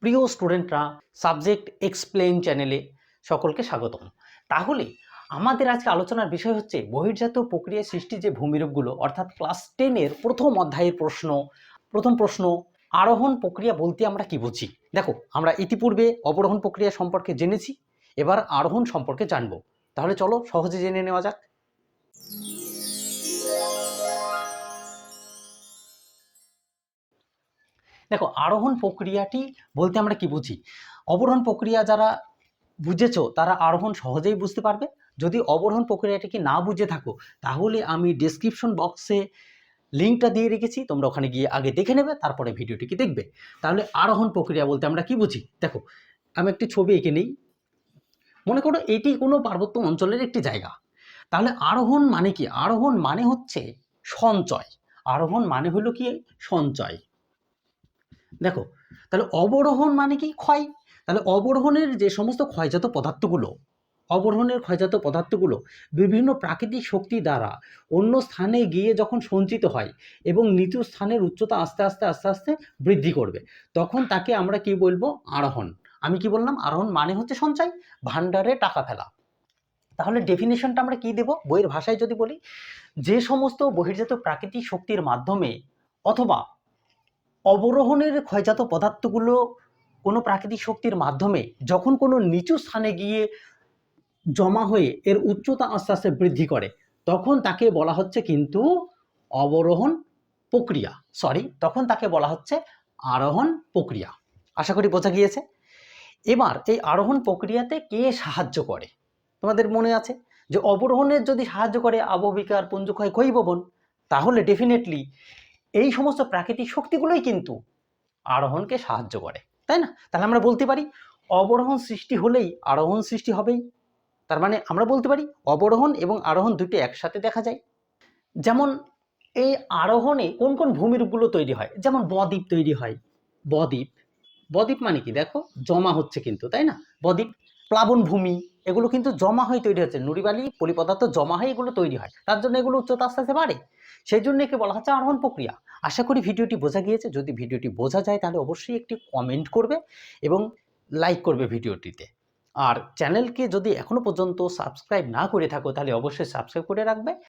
প্রিয় স্টুডেন্টরা subject explain চ্যানেলে সকলকে স্বাগতম। তাহলে আমাদের আজকে আলোচনার বিষয় হচ্ছে বহির্জাত প্রক্রিয়া সৃষ্টি যে ভূমিরূপগুলো, অর্থাৎ ক্লাস টেনের প্রথম অধ্যায়ের প্রশ্ন, প্রথম প্রশ্ন, আরোহণ প্রক্রিয়া বলতে আমরা কি বুঝি? দেখো, আমরা ইতিপূর্বে অবরোহণ প্রক্রিয়া সম্পর্কে জেনেছি, এবার আরোহণ সম্পর্কে জানব। তাহলে চলো সহজে জেনে নেওয়া যাক। দেখো, আরোহণ প্রক্রিয়াটি বলতে আমরা কি বুঝি? অবরোহণ প্রক্রিয়া যারা বুঝেছ, তারা আরোহণ সহজেই বুঝতে পারবে। যদি অবরোহণ প্রক্রিয়াটিকে না বুঝে থাকো, তাহলে আমি ডেসক্রিপশন বক্সে লিঙ্কটা দিয়ে রেখেছি, তোমরা ওখানে গিয়ে আগে দেখে নেবে, তারপরে ভিডিওটিকে দেখবে। তাহলে আরোহণ প্রক্রিয়া বলতে আমরা কি বুঝি? দেখো, আমি একটি ছবি এঁকে নেই। মনে করো এটি কোনো পার্বত্য অঞ্চলের একটি জায়গা। তাহলে আরোহণ মানে কি? আরোহণ মানে হচ্ছে সঞ্চয়। আরোহণ মানে হলো কি? সঞ্চয়। দেখো, তাহলে অবরোহণ মানে কি? ক্ষয়। তাহলে অবরোহণের যে সমস্ত ক্ষয়জাত পদার্থগুলো, অবরোহণের ক্ষয়জাত পদার্থগুলো বিভিন্ন প্রাকৃতিক শক্তি দ্বারা অন্য স্থানে গিয়ে যখন সঞ্চিত হয় এবং নিচু স্থানের উচ্চতা আস্তে আস্তে আস্তে আস্তে বৃদ্ধি করবে, তখন তাকে আমরা কি বলব? আরোহণ। আমি কি বললাম? আরোহণ মানে হচ্ছে সঞ্চয়, ভাণ্ডারে টাকা ফেলা। তাহলে ডেফিনেশনটা আমরা কি দেব? বইয়ের ভাষায় যদি বলি, যে সমস্ত বহির্জাত প্রাকৃতিক শক্তির মাধ্যমে অথবা অবরোহণের ক্ষয়জাত পদার্থগুলো কোনো প্রাকৃতিক শক্তির মাধ্যমে যখন কোনো নিচু স্থানে গিয়ে জমা হয়ে এর উচ্চতা আস্তে আস্তে বৃদ্ধি করে, তখন তাকে বলা হচ্ছে কিন্তু অবরোহণ প্রক্রিয়া। সরি তখন তাকে বলা হচ্ছে আরোহণ প্রক্রিয়া। আশা করি বোঝা গিয়েছে? এবার এই আরোহণ প্রক্রিয়াতে কে সাহায্য করে? তোমাদের মনে আছে যে অবরোহণের যদি সাহায্য করে আবহবিকার পুঞ্জক্ষয়, ক্ষয়ীভবন, তাহলে ডেফিনেটলি এই সমস্ত প্রাকৃতিক শক্তিগুলোই কিন্তু আরোহণকে সাহায্য করে, তাই না? তাহলে আমরা বলতে পারি অবরোহণ সৃষ্টি হলেই আরোহণ সৃষ্টি হবেই। তার মানে আমরা বলতে পারি অবরোহণ এবং আরোহণ দুটি একসাথে দেখা যায়। যেমন এই আরোহণে কোন কোন ভূমিরূপগুলো তৈরি হয়? যেমন বদ্বীপ তৈরি হয়। বদ্বীপ বদ্বীপ মানে কি? দেখো, জমা হচ্ছে কিন্তু, তাই না? বদ্বীপ, প্লাবন ভূমি, এগুলো কিন্তু জমা হয়ে তৈরি হচ্ছে। নুড়িবালি পলিপদার্থ জমা হয়ে এগুলো তৈরি হয়। তার জন্য এগুলো উচ্চতা আস্তে আস্তে বাড়ে। সেই জন্য একে বলা হচ্ছে আরোহণ প্রক্রিয়া। আশা করি ভিডিওটি বোঝা গিয়েছে। যদি ভিডিওটি বোঝা যায়, তাহলে অবশ্যই একটি কমেন্ট করবে এবং লাইক করবে ভিডিওটিতে। আর চ্যানেলকে যদি এখনও পর্যন্ত সাবস্ক্রাইব না করে থাকো, তাহলে অবশ্যই সাবস্ক্রাইব করে রাখবে।